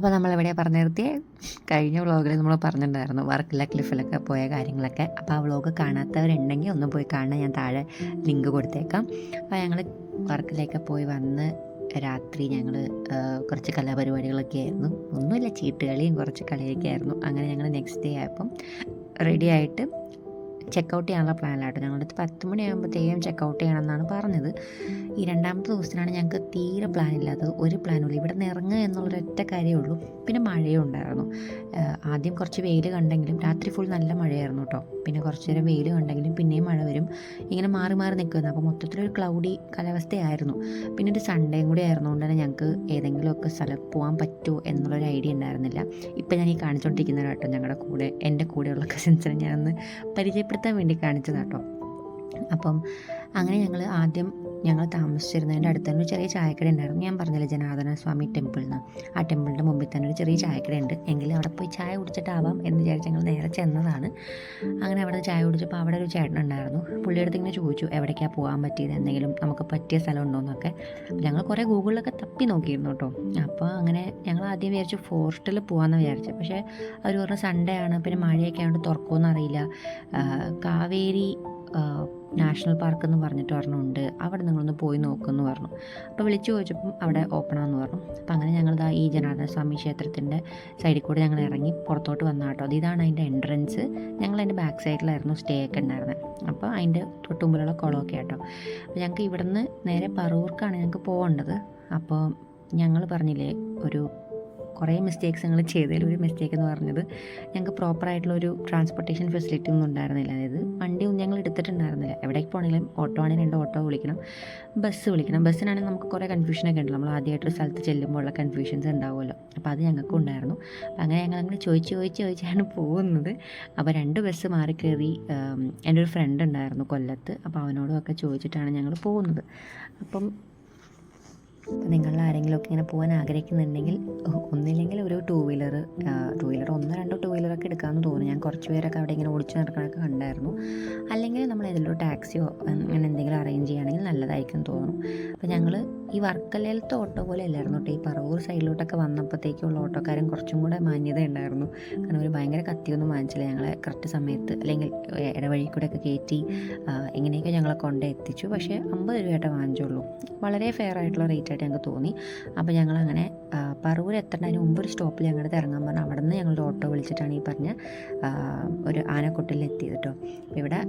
അപ്പോൾ നമ്മളിവിടെ പറഞ്ഞു നിർത്തിയ? കഴിഞ്ഞ വ്ളോഗിൽ നമ്മൾ പറഞ്ഞിട്ടുണ്ടായിരുന്നു വർക്കിലെ ക്ലിഫിലൊക്കെ പോയ കാര്യങ്ങളൊക്കെ. അപ്പോൾ ആ വ്ളോഗ് കാണാത്തവരുണ്ടെങ്കിൽ ഒന്ന് പോയി കാണാൻ ഞാൻ താഴെ ലിങ്ക് കൊടുത്തേക്കാം. അപ്പോൾ ഞങ്ങൾ വർക്കിലേക്ക് പോയി വന്ന് രാത്രി ഞങ്ങൾ കുറച്ച് കലാപരിപാടികളൊക്കെ ആയിരുന്നു. ഒന്നുമില്ല ചീട്ടുകളിയും കുറച്ച് കളിയൊക്കെ ആയിരുന്നു. അങ്ങനെ ഞങ്ങൾ നെക്സ്റ്റ് ഡേ ആയപ്പം റെഡി ആയിട്ട് ചെക്കൗട്ട് ചെയ്യാനുള്ള പ്ലാനിലാട്ടോ അടുത്ത് പത്ത് മണിയാകുമ്പോഴത്തേക്കും ചെക്കൗട്ട് ചെയ്യണമെന്നാണ് പറഞ്ഞത്. ഈ രണ്ടാമത്തെ ദിവസത്തിനാണ് ഞങ്ങൾക്ക് തീരെ പ്ലാൻ ഇല്ലാത്തത്. ഒരു പ്ലാനുമില്ല ഇവിടെ നിന്ന് ഇറങ്ങുക എന്നുള്ളൊരൊറ്റ കാര്യമേ ഉള്ളൂ. പിന്നെ മഴയും ഉണ്ടായിരുന്നു. ആദ്യം കുറച്ച് വെയിൽ കണ്ടെങ്കിലും രാത്രി ഫുൾ നല്ല മഴയായിരുന്നു കേട്ടോ പിന്നെ കുറച്ച് നേരം വെയിൽ കണ്ടെങ്കിലും പിന്നെയും മഴ വരും. ഇങ്ങനെ മാറി മാറി നിൽക്കുന്നു അപ്പോൾ മൊത്തത്തിലൊരു ക്ലൗഡി കാലാവസ്ഥയായിരുന്നു. പിന്നെ ഒരു സൺഡേയും കൂടി ആയിരുന്നുകൊണ്ട് തന്നെ ഞങ്ങൾക്ക് ഏതെങ്കിലുമൊക്കെ സ്ഥലം പോകാൻ പറ്റുമോ എന്നുള്ളൊരു ഐഡിയ ഉണ്ടായിരുന്നില്ല. ഇപ്പം ഞാൻ ഈ കാണിച്ചുകൊണ്ടിരിക്കുന്ന കേട്ടോ ഞങ്ങളുടെ കൂടെ എന്റെ കൂടെയുള്ള കസിൻസിനെ ഞാനൊന്ന് പരിചയപ്പെടുത്താൻ വേണ്ടി കാണിച്ചതാട്ടോ അപ്പം അങ്ങനെ ഞങ്ങൾ ആദ്യം ഞങ്ങൾ താമസിച്ചിരുന്നതിന്റെ അടുത്ത് തന്നെ ചെറിയ ചായക്കട ഉണ്ടായിരുന്നു. ഞാൻ പറഞ്ഞില്ലേ ജനാർദ്ദന സ്വാമി ടെമ്പിൾ നിന്ന് ആ ടെമ്പിളിന്റെ മുമ്പിൽ തന്നെ ഒരു ചെറിയ ചായക്കട ഉണ്ട്. എങ്കിലും അവിടെ പോയി ചായ കുടിച്ചിട്ടാവാം എന്ന് വിചാരിച്ച് ഞങ്ങൾ നേരെ ചെന്നതാണ്. അങ്ങനെ അവിടെ ചായ കുടിച്ചപ്പോൾ അവിടെ ഒരു ചേട്ടനുണ്ടായിരുന്നു പുള്ളിയുടെ അടുത്ത് ഇങ്ങനെ ചോദിച്ചു എവിടേക്കാണ് പോകാൻ പറ്റിയത്? എന്തെങ്കിലും നമുക്ക് പറ്റിയ സ്ഥലം ഉണ്ടോ എന്നൊക്കെ ഞങ്ങൾ കുറേ ഗൂഗിളിലൊക്കെ തപ്പി നോക്കിയിരുന്നു കേട്ടോ. അപ്പോൾ അങ്ങനെ ഞങ്ങൾ ആദ്യം വിചാരിച്ചു ഫോറസ്റ്റിൽ പോകാമെന്ന് വിചാരിച്ചു. പക്ഷേ അവർ പറഞ്ഞ സൺഡേ ആണ് പിന്നെ മഴയൊക്കെ ആയതുകൊണ്ട് തുറക്കുമെന്ന് അറിയില്ല കാവേരി നാഷണൽ പാർക്ക് എന്ന് പറഞ്ഞിട്ട് ഒരെണ്ണമുണ്ട് അവിടെ നിങ്ങളൊന്ന് പോയി നോക്കുമെന്ന് പറഞ്ഞു. അപ്പോൾ വിളിച്ചു ചോദിച്ചപ്പം അവിടെ ഓപ്പൺ ആണെന്ന് പറഞ്ഞു. അപ്പോൾ അങ്ങനെ ഞങ്ങൾ ദാ ഈ ജനാർദ്ദന സ്വാമി ക്ഷേത്രത്തിന്റെ സൈഡിൽ കൂടെ ഞങ്ങൾ ഇറങ്ങി പുറത്തോട്ട് വന്ന കേട്ടോ. അത് ഇതാണ് അതിന്റെ എൻട്രൻസ്. ഞങ്ങൾ അതിന്റെ ബാക്ക് സൈഡിലായിരുന്നു സ്റ്റേ ഒക്കെ ഉണ്ടായിരുന്നത് അപ്പോൾ അതിന്റെ തൊട്ടുമുമ്പിലുള്ള കുളമൊക്കെ ആട്ടോ. അപ്പോൾ ഞങ്ങൾക്ക് ഇവിടുന്ന് നേരെ പറവൂർക്കാണ് ഞങ്ങൾക്ക് പോകേണ്ടത്. അപ്പോൾ ഞങ്ങൾ പറഞ്ഞില്ലേ ഒരു കുറേ മിസ്റ്റേക്സ് ഞങ്ങൾ ചെയ്തതിൽ ഒരു മിസ്റ്റേക്ക് എന്ന് പറഞ്ഞത് ഞങ്ങൾക്ക് പ്രോപ്പറായിട്ടുള്ള ഒരു ട്രാൻസ്പോർട്ടേഷൻ ഫെസിലിറ്റി ഒന്നും ഉണ്ടായിരുന്നില്ല. അതായത് വണ്ടി ഒന്നും ഞങ്ങൾ എടുത്തിട്ടുണ്ടായിരുന്നില്ല. എവിടേക്ക് പോകണമെങ്കിലും ഓട്ടോ ആണെങ്കിൽ രണ്ട് ഓട്ടോ വിളിക്കണം ബസ് വിളിക്കണം. ബസ്സിനാണെങ്കിൽ നമുക്ക് കുറേ കൺഫ്യൂഷനൊക്കെ ഉണ്ട്. നമ്മൾ ആദ്യമായിട്ടൊരു സ്ഥലത്ത് ചെല്ലുമ്പോഴുള്ള കൺഫ്യൂഷൻസ് ഉണ്ടാവുമല്ലോ. അപ്പോൾ അത് ഞങ്ങൾക്കും ഉണ്ടായിരുന്നു. അപ്പോൾ അങ്ങനെ ഞങ്ങൾ അങ്ങനെ ചോദിച്ച് ചോദിച്ച് ചോദിച്ചാണ് പോകുന്നത്. അപ്പോൾ രണ്ട് ബസ് മാറി കയറി എന്റെ ഒരു ഫ്രണ്ട് ഉണ്ടായിരുന്നു കൊല്ലത്ത്. അപ്പോൾ അവനോടും ഒക്കെ ചോദിച്ചിട്ടാണ് ഞങ്ങൾ പോകുന്നത്. അപ്പം അപ്പോൾ നിങ്ങളിൽ ആരെങ്കിലുമൊക്കെ ഇങ്ങനെ പോകാൻ ആഗ്രഹിക്കുന്നുണ്ടെങ്കിൽ ഒന്നില്ലെങ്കിൽ ഒരു ടൂ വീലർ ടൂ വീലർ ഒന്നോ രണ്ടോ ടൂ വീലറൊക്കെ എടുക്കാമെന്ന് തോന്നുന്നു. ഞാൻ കുറച്ച് പേരൊക്കെ അവിടെ ഇങ്ങനെ ഓടിച്ചു നടക്കണമൊക്കെ കണ്ടായിരുന്നു. അല്ലെങ്കിൽ നമ്മൾ ഏതെങ്കിലും ടാക്സിയോ അങ്ങനെ എന്തെങ്കിലും അറേഞ്ച് ചെയ്യുകയാണെങ്കിൽ നല്ലതായിരിക്കും തോന്നുന്നു. അപ്പോൾ ഞങ്ങൾ ഈ വർക്കലയിലത്തെ ഓട്ടോ പോലെ അല്ലായിരുന്നു കേട്ടോ. ഈ പറവൂർ സൈഡിലോട്ടൊക്കെ വന്നപ്പോഴത്തേക്കുള്ള ഓട്ടോക്കാരൻ കുറച്ചും കൂടെ മാന്യത ഉണ്ടായിരുന്നു. കാരണം ഒരു ഭയങ്കര കത്തിയൊന്നും വാങ്ങിച്ചില്ല. ഞങ്ങളെ കറക്റ്റ് സമയത്ത് അല്ലെങ്കിൽ ഇടവഴി ഒക്കെ കയറ്റി എങ്ങനെയൊക്കെ ഞങ്ങളെ കൊണ്ട് എത്തിച്ചു. പക്ഷേ അമ്പത് രൂപയായിട്ട് വാങ്ങിച്ചുള്ളൂ. വളരെ ഫെയർ ആയിട്ടുള്ള റേറ്റായിട്ട് ഞങ്ങൾക്ക് തോന്നി. അപ്പോൾ ഞങ്ങളങ്ങനെ പറവൂർ എത്തേണ്ടതിന് മുമ്പ് ഒരു സ്റ്റോപ്പിൽ ഞങ്ങളുടെ ഇറങ്ങാൻ പറഞ്ഞു. അവിടെ നിന്ന് ഞങ്ങളുടെ ഓട്ടോ വിളിച്ചിട്ടാണ് ഈ പറഞ്ഞ ഒരു ആനക്കൊട്ടിൽ എത്തിയത് കേട്ടോ. ഇവിടെ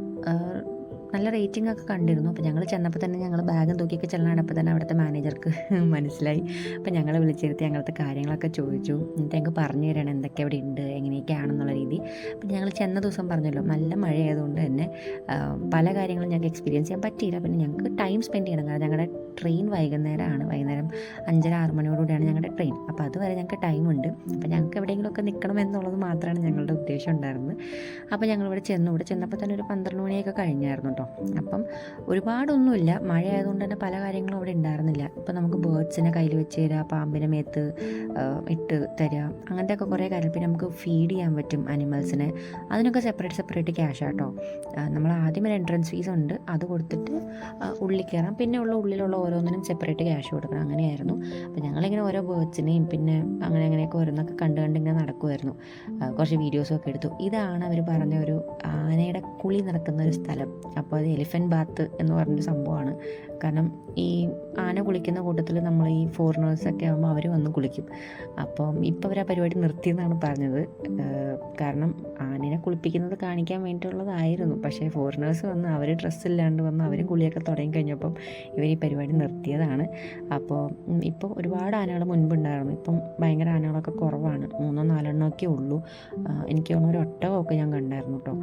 നല്ല റേറ്റിംഗ് ഒക്കെ കണ്ടിരുന്നു. അപ്പോൾ ഞങ്ങൾ ചെന്നപ്പോൾ തന്നെ ഞങ്ങൾ ബാഗും തൂക്കിയൊക്കെ ചെല്ലാനപ്പോൾ തന്നെ അവിടുത്തെ മാനേജർക്ക് മനസ്സിലായി. അപ്പോൾ ഞങ്ങളെ വിളിച്ചിരുത്തി ഞങ്ങളത്തെ കാര്യങ്ങളൊക്കെ ചോദിച്ചു. എന്നിട്ട് ഞങ്ങൾക്ക് പറഞ്ഞു തരണം എന്തൊക്കെ അവിടെ ഉണ്ട് എങ്ങനെയൊക്കെയാണെന്നുള്ള രീതി. അപ്പോൾ ഞങ്ങൾ ചെന്ന ദിവസം പറഞ്ഞല്ലോ നല്ല മഴ ആയതുകൊണ്ട് തന്നെ പല കാര്യങ്ങളും ഞങ്ങൾക്ക് എക്സ്പീരിയൻസ് ചെയ്യാൻ പറ്റിയില്ല. പിന്നെ ഞങ്ങൾക്ക് ടൈം സ്പെൻഡ് ചെയ്യണം. കാരണം ഞങ്ങളുടെ ട്രെയിൻ വൈകുന്നേരമാണ് വൈകുന്നേരം അഞ്ചര ആറ് മണിയോടുകൂടിയാണ് ഞങ്ങളുടെ ട്രെയിൻ അപ്പോൾ അതുവരെ ഞങ്ങൾക്ക് ടൈമുണ്ട് അപ്പോൾ ഞങ്ങൾക്ക് എവിടെയെങ്കിലുമൊക്കെ നിൽക്കണം എന്നുള്ളത് മാത്രമാണ് ഞങ്ങളുടെ ഉദ്ദേശം ഉണ്ടായിരുന്നത്. അപ്പോൾ ഞങ്ങളിവിടെ ചെന്നു. ഇവിടെ ചെന്നപ്പോൾ തന്നെ ഒരു പന്ത്രണ്ട് മണിയൊക്കെ കഴിഞ്ഞായിരുന്നു കേട്ടോ. അപ്പം ഒരുപാടൊന്നുമില്ല. മഴ ആയതുകൊണ്ട് തന്നെ പല കാര്യങ്ങളും അവിടെ ഉണ്ടായിരുന്നില്ല. ഇപ്പം നമുക്ക് ബേർഡ്സിനെ കയ്യിൽ വെച്ച് തരിക പാമ്പിനെ മേത്ത് ഇട്ട് തരിക അങ്ങനത്തെ ഒക്കെ കുറേ കാര്യം പിന്നെ നമുക്ക് ഫീഡ് ചെയ്യാൻ പറ്റും അനിമൽസിനെ അതിനൊക്കെ സെപ്പറേറ്റ് സെപ്പറേറ്റ് ക്യാഷ് ആട്ടോ നമ്മൾ ആദ്യം ഒരു എൻട്രൻസ് ഫീസ് ഉണ്ട്. അത് കൊടുത്തിട്ട് ഉള്ളിൽ കയറാം. പിന്നെ ഉള്ള ഉള്ളിലുള്ള ഓരോന്നിനും സെപ്പറേറ്റ് ക്യാഷ് കൊടുക്കണം. അങ്ങനെയായിരുന്നു. അപ്പം ഞങ്ങളിങ്ങനെ ഓരോ ബേർഡ്സിനെയും പിന്നെ അങ്ങനെ അങ്ങനെയൊക്കെ ഓരോന്നൊക്കെ കണ്ട് കണ്ട് ഇങ്ങനെ നടക്കുമായിരുന്നു കുറച്ച് വീഡിയോസും ഒക്കെ എടുത്തു. ഇതാണ് അവർ പറഞ്ഞ ഒരു ആനയുടെ കുളി നടക്കുന്ന ഒരു സ്ഥലം. അപ്പോൾ അത് എലിഫന്റ് ബാത്ത് എന്ന് പറഞ്ഞൊരു സംഭവമാണ്. കാരണം ഈ ആന കുളിക്കുന്ന കൂട്ടത്തിൽ നമ്മൾ ഈ ഫോറിനേഴ്സൊക്കെ ആകുമ്പോൾ അവർ വന്ന് കുളിക്കും. അപ്പം ഇപ്പം അവർ ആ പരിപാടി നിർത്തിയെന്നാണ് പറഞ്ഞത്. കാരണം ആനയെ കുളിപ്പിക്കുന്നത് കാണിക്കാൻ വേണ്ടിയിട്ടുള്ളതായിരുന്നു. പക്ഷേ ഫോറിനേഴ്സ് വന്ന് അവർ ഡ്രസ്സില്ലാണ്ട് വന്ന് അവരും കുളിയൊക്കെ തുടങ്ങി കഴിഞ്ഞപ്പം ഇവർ ഈ പരിപാടി നിർത്തിയതാണ്. അപ്പോൾ ഇപ്പോൾ ഒരുപാട് ആനകൾ മുൻപുണ്ടായിരുന്നു. ഇപ്പം ഭയങ്കര ആനകളൊക്കെ കുറവാണ്. മൂന്നോ നാലെണ്ണോ ഒക്കെ ഉള്ളൂ. എനിക്ക് തോന്നുന്നു ഒരു ഒട്ടകമൊക്കെ ഞാൻ കണ്ടായിരുന്നു കേട്ടോ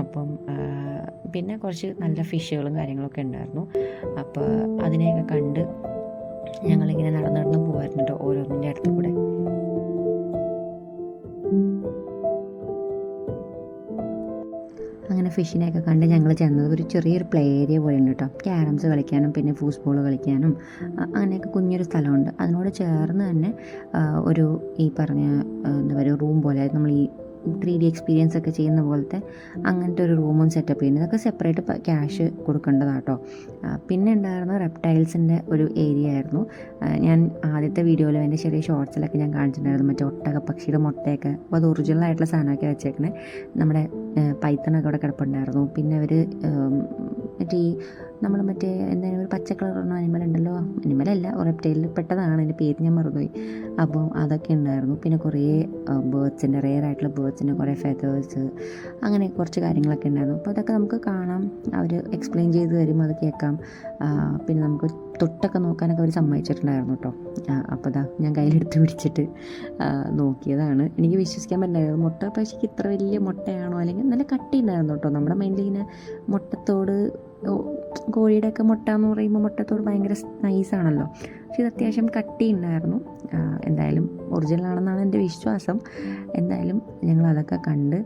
അപ്പം പിന്നെ കുറച്ച് നല്ല ഫിഷുകളും കാര്യങ്ങളൊക്കെ ഉണ്ടായിരുന്നു. അപ്പോൾ അതിനെയൊക്കെ കണ്ട് ഞങ്ങളിങ്ങനെ നടന്നു നടന്ന് കേട്ടോ ഓരോന്നിന്റെ അടുത്ത് കൂടെ. അങ്ങനെ ഫിഷിനെയൊക്കെ കണ്ട് ഞങ്ങൾ ചെന്നത് ഒരു ചെറിയൊരു പ്ലേ ഏരിയ പോലെ ഉണ്ട് കേട്ടോ. ക്യാരംസ് കളിക്കാനും പിന്നെ ഫൂസ്ബോൾ കളിക്കാനും അങ്ങനെയൊക്കെ കുഞ്ഞൊരു സ്ഥലമുണ്ട്. അതിനോട് ചേർന്ന് തന്നെ ഒരു ഈ പറഞ്ഞ എന്താ പറയുക റൂം പോലെ നമ്മൾ ഈ ത്രീ ഡി എക്സ്പീരിയൻസ് ഒക്കെ ചെയ്യുന്ന പോലത്തെ അങ്ങനത്തെ ഒരു റൂമും സെറ്റപ്പ് ചെയ്യുന്നത് ഇതൊക്കെ സെപ്പറേറ്റ് ക്യാഷ് കൊടുക്കേണ്ടതാട്ടോ. പിന്നെ ഉണ്ടായിരുന്ന റെപ്റ്റൈൽസിന്റെ ഒരു ഏരിയ ആയിരുന്നു. ഞാൻ ആദ്യത്തെ വീഡിയോയിലും എന്റെ ചെറിയ ഷോർട്സിലൊക്കെ ഞാൻ കാണിച്ചിട്ടുണ്ടായിരുന്നു. മറ്റേ ഒട്ടക പക്ഷിയുടെ മുട്ടയൊക്കെ. അപ്പോൾ അത് ഒറിജിനൽ ആയിട്ടുള്ള സാധനമൊക്കെ വെച്ചേക്കണേ. നമ്മുടെ പൈത്തണൊക്കെ അവിടെ കിടപ്പുണ്ടായിരുന്നു. പിന്നെ അവർ മറ്റേ ഈ നമ്മൾ മറ്റേ എന്തെങ്കിലും ഒരു പച്ച പറഞ്ഞ അനിമൽ ഉണ്ടല്ലോ അനിമലല്ല റെപ്റ്റൈലിൽ പെട്ടതാണ് എന്റെ പേര് ഞാൻ മറന്നുപോയി. അപ്പോൾ അതൊക്കെ ഉണ്ടായിരുന്നു. പിന്നെ കുറേ ബേർഡ്സിന്റെ റെയർ ആയിട്ടുള്ള ബേർഡ്സിന്റെ കുറേ ഫെതേഴ്സ് അങ്ങനെ കുറച്ച് കാര്യങ്ങളൊക്കെ ഉണ്ടായിരുന്നു. അപ്പോൾ അതൊക്കെ നമുക്ക് കാണാം. അവർ എക്സ്പ്ലെയിൻ ചെയ്ത് തരും അത് കേൾക്കാം. പിന്നെ നമുക്ക് തൊട്ടൊക്കെ നോക്കാനൊക്കെ അവർ സമ്മതിച്ചിട്ടുണ്ടായിരുന്നു കേട്ടോ. അപ്പോൾ അതാ ഞാൻ കയ്യിലെടുത്ത് പിടിച്ചിട്ട് നോക്കിയതാണ്. എനിക്ക് വിശ്വസിക്കാൻ പറ്റില്ലായിരുന്നു. മുട്ട പക്ഷേ ഇത്ര വലിയ മുട്ടയാണോ? അല്ലെങ്കിൽ നല്ല കട്ടി ഉണ്ടായിരുന്നു കേട്ടോ. നമ്മുടെ മൈൻഡിൽ ഇങ്ങനെ മുട്ടത്തോട് കോഴിയുടെയൊക്കെ മുട്ട എന്ന് പറയുമ്പോൾ മുട്ടത്തോട് ഭയങ്കര നൈസാണല്ലോ പക്ഷെ ഇത് അത്യാവശ്യം കട്ടി ഉണ്ടായിരുന്നു എന്തായാലും ഒറിജിനൽ ആണെന്നാണ് എന്റെ വിശ്വാസം. എന്തായാലും ഞങ്ങൾ അതൊക്കെ കണ്ട്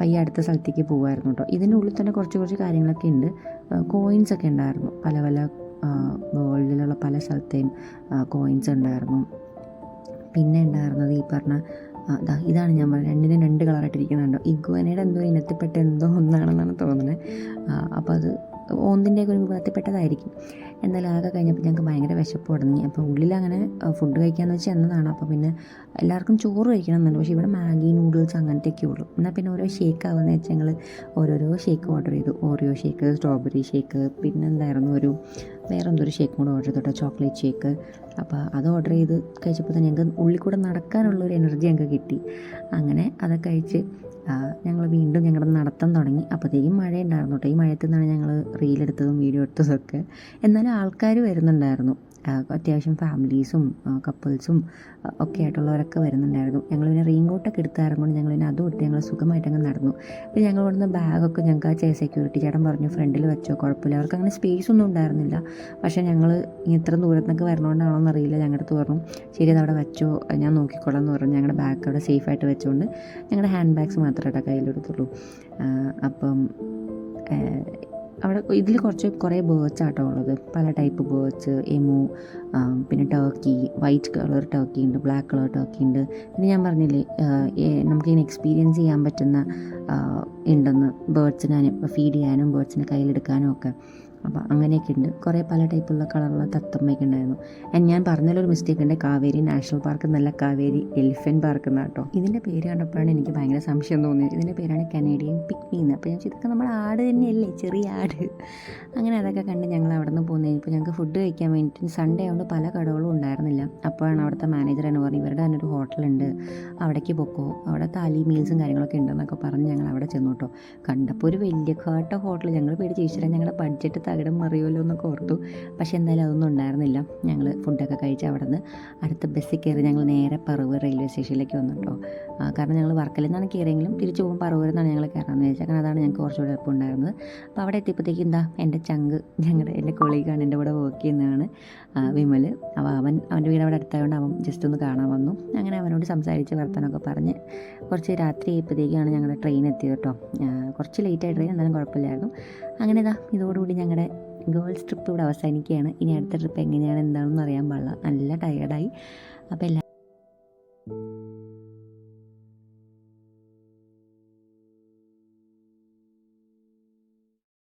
പയ്യ അടുത്ത സ്ഥലത്തേക്ക് പോകുമായിരുന്നു കേട്ടോ. ഇതിന്റെ ഉള്ളിൽ തന്നെ കുറച്ച് കുറച്ച് കാര്യങ്ങളൊക്കെ ഉണ്ട്. കോയിൻസ് ഒക്കെ ഉണ്ടായിരുന്നു. പല പല വേൾഡിലുള്ള പല സ്ഥലത്തെയും കോയിൻസ് ഉണ്ടായിരുന്നു. പിന്നെ ഉണ്ടായിരുന്നത് ഈ പറഞ്ഞ അതാ ഇതാണ് ഞാൻ പറഞ്ഞത് രണ്ടിനും രണ്ട് കളറായിട്ടിരിക്കുന്നുണ്ടോ ഇഗ്വനയുടെ എന്തോ ഇനത്തിൽപ്പെട്ട എന്തോ ഒന്നാണെന്നാണ് തോന്നുന്നത്. അപ്പോൾ അത് ഓന്തിന്റെയൊക്കെ ഒരു വിഭാഗത്തിൽപ്പെട്ടതായിരിക്കും. എന്തായാലും അതൊക്കെ കഴിഞ്ഞപ്പോൾ ഞങ്ങൾക്ക് ഭയങ്കര വിശപ്പ് തുടങ്ങി. അപ്പോൾ ഉള്ളിൽ അങ്ങനെ ഫുഡ് കഴിക്കാമെന്ന് വെച്ചാൽ എന്നതാണ്. അപ്പോൾ പിന്നെ എല്ലാവർക്കും ചോറ് കഴിക്കണം എന്നുണ്ട്. പക്ഷേ ഇവിടെ മാഗി നൂഡിൽസ് അങ്ങനത്തെയൊക്കെ ഉള്ളൂ. എന്നാൽ പിന്നെ ഓരോ ഷേക്ക് ആവുന്ന വെച്ചാൽ ഞങ്ങൾ ഓരോരോ ഷേക്ക് ഓർഡർ ചെയ്തു. ഓറിയോ ഷേക്ക് സ്ട്രോബെറി ഷേക്ക് പിന്നെ എന്തായിരുന്നു ഒരു വേറെ എന്തോ ഒരു ഷേക്ക് കൂടെ ഓർഡർ ചെയ്തു. കേട്ടോ ചോക്ലേറ്റ് ഷേക്ക് അപ്പോൾ അത് ഓർഡർ ചെയ്ത് കഴിച്ചപ്പോൾ തന്നെ ഞങ്ങൾക്ക് ഉള്ളിൽ കൂടെ നടക്കാനുള്ള ഒരു എനർജി ഞങ്ങൾക്ക് കിട്ടി. അങ്ങനെ അതൊക്കെ കഴിച്ച് ഞങ്ങൾ വീണ്ടും ഞങ്ങളുടെ നടത്തം തുടങ്ങി. അപ്പോഴത്തേക്കും മഴ ഉണ്ടായിരുന്നു കേട്ടോ ഈ മഴയത്തു നിന്നാണ് ഞങ്ങൾ റീലെടുത്തതും വീഡിയോ എടുത്തതും ഒക്കെ. എന്നാലും ആൾക്കാർ വരുന്നുണ്ടായിരുന്നു. അത്യാവശ്യം ഫാമിലീസും കപ്പിൾസും ഒക്കെ ആയിട്ടുള്ളവരൊക്കെ വരുന്നുണ്ടായിരുന്നു. ഞങ്ങൾ പിന്നെ റെയിൻ കോട്ടൊക്കെ എടുത്തായിരുന്നു കൊണ്ട് ഞങ്ങൾ പിന്നെ അതും ഇട്ട് ഞങ്ങൾ സുഖമായിട്ട് അങ്ങ് നടന്നു. പിന്നെ ഞങ്ങൾ കൊണ്ടുവന്ന ബാഗൊക്കെ ഞങ്ങൾക്ക് ആ ചേ സെക്യൂരിറ്റി ചേട്ടൻ പറഞ്ഞു ഫ്രണ്ടിൽ വെച്ചോ കുഴപ്പമില്ല. അവർക്ക് അങ്ങനെ സ്പേസ് ഒന്നും ഉണ്ടായിരുന്നില്ല. പക്ഷേ ഞങ്ങൾ ഇത്ര ദൂരത്ത് വരണോണ്ടാണോന്ന് വരണോണ്ടാണോ എന്നറിയില്ല ഞങ്ങളുടെ അടുത്ത് പറഞ്ഞു ശരി അത് അവിടെ വെച്ചോ ഞാൻ നോക്കിക്കോളാം എന്ന് പറഞ്ഞു. ഞങ്ങളുടെ ബാഗ് അവിടെ സേഫായിട്ട് വെച്ചുകൊണ്ട് ഞങ്ങളുടെ ഹാൻഡ് ബാഗ്സ് മാത്രമേ കയ്യിലെടുത്തുള്ളൂ. അപ്പം അവിടെ ഇതിൽ കുറച്ച് കുറേ ബേർഡ്സ് ആട്ടോ ഉള്ളത്. പല ടൈപ്പ് ബേർഡ്സ് എമു പിന്നെ ടർക്കി വൈറ്റ് കളർ ടർക്കി ഉണ്ട് ബ്ലാക്ക് കളർ ടർക്കി ഉണ്ട്. പിന്നെ ഞാൻ പറഞ്ഞില്ലേ നമുക്കിങ്ങനെ എക്സ്പീരിയൻസ് ചെയ്യാൻ പറ്റുന്ന ഉണ്ടെന്ന് ബേർഡ്സിനെ ഫീഡ് ചെയ്യാനും ബേർഡ്സിനെ കയ്യിലെടുക്കാനും ഒക്കെ. അപ്പോൾ അങ്ങനെയൊക്കെ ഉണ്ട്. കുറേ പല ടൈപ്പുള്ള കളറുള്ള തത്തമ്മയൊക്കെ ഉണ്ടായിരുന്നു. ആൻഡ് ഞാൻ പറഞ്ഞതിലൊരു മിസ്റ്റേക്ക് ഉണ്ട്. കാവേരി നാഷണൽ പാർക്ക് എന്നല്ല കാവേരി എലിഫന്റ് പാർക്ക് എന്നാണ് കേട്ടോ. ഇതിന്റെ പേര് കണ്ടപ്പോഴാണ് എനിക്ക് ഭയങ്കര സംശയം തോന്നിയത്. ഇതിന്റെ പേരാണ് കനേഡിയൻ പിക്നി എന്ന് അപ്പോൾ ഞാൻ ഇതൊക്കെ നമ്മുടെ ആട് തന്നെയല്ലേ? ചെറിയ ആട്. അങ്ങനെ അതൊക്കെ കണ്ട് ഞങ്ങൾ അവിടെ നിന്ന് പോന്നു. ഇപ്പോൾ ഞങ്ങൾക്ക് ഫുഡ് കഴിക്കാൻ വേണ്ടിയിട്ട് സൺഡേ ആയതുകൊണ്ട് പല കടകളും ഉണ്ടായിരുന്നില്ല. അപ്പോഴാണ് അവിടുത്തെ മാനേജർ എന്ന് പറഞ്ഞത് ഇവരുടെ തന്നെ ഒരു ഹോട്ടലുണ്ട് അവിടേക്ക് പൊക്കോ. അവിടെ താലി മീൽസും കാര്യങ്ങളൊക്കെ ഉണ്ടെന്നൊക്കെ പറഞ്ഞ് ഞങ്ങൾ അവിടെ ചെന്നു കേട്ടോ കണ്ടപ്പോൾ ഒരു വലിയ കേട്ട ഹോട്ടൽ ഞങ്ങൾ പേടിച്ച് ഈശ്വരൻ ഞങ്ങളുടെ ബഡ്ജറ്റ് തകിടം മറിയുമല്ലോ എന്നൊക്കെ ഓർത്തു. പക്ഷേ എന്തായാലും അതൊന്നും ഉണ്ടായിരുന്നില്ല. ഞങ്ങൾ ഫുഡൊക്കെ കഴിച്ച് അവിടെ നിന്ന് അടുത്ത ബസ്സിൽ കയറി ഞങ്ങൾ നേരെ പറവൂർ റെയിൽവേ സ്റ്റേഷനിലേക്ക് വന്നു കേട്ടോ കാരണം ഞങ്ങൾ വർക്കലിൽ നിന്നാണ് കയറിയെങ്കിലും തിരിച്ചു പോകുമ്പോൾ പറവൂരിൽ ഞങ്ങൾ കയറാമെന്ന് വിചാരിച്ചത്. കാരണം അതാണ് ഞങ്ങൾക്ക് കുറച്ചുകൂടെ എളുപ്പമുണ്ടായിരുന്നത്. അപ്പോൾ അവിടെ എത്തിയപ്പോഴത്തേക്ക് എന്താ എന്റെ ചങ്ക് ഞങ്ങളുടെ എന്റെ കൊളീഗാണ് എന്റെ കൂടെ വർക്ക് ചെയ്യുന്നതാണ് വിമൽ. അപ്പോൾ അവൻ അവന്റെ വീട് അവിടെ അടുത്തായതുകൊണ്ട് അവൻ ജസ്റ്റ് ഒന്ന് കാണാൻ വന്നു. അങ്ങനെ അവനോട് സംസാരിച്ച് വർത്തനമൊക്കെ പറഞ്ഞ് കുറച്ച് രാത്രി ആയപ്പോഴത്തേക്കാണ് ഞങ്ങളുടെ ട്രെയിൻ എത്തിയത് കേട്ടോ കുറച്ച് ലേറ്റായി ട്രെയിൻ എന്തായാലും കുഴപ്പമില്ലായിരുന്നു. അങ്ങനെ ഇതാ ഇതോടുകൂടി ഞങ്ങളുടെ ഗേൾസ് ട്രിപ്പ് ഇവിടെ അവസാനിക്കുകയാണ്. ഇനി അടുത്ത ട്രിപ്പ് എങ്ങനെയാണ് എന്താണെന്ന് അറിയാൻ പാടില്ല. നല്ല ടയേർഡായി അപ്പോൾ എല്ലാ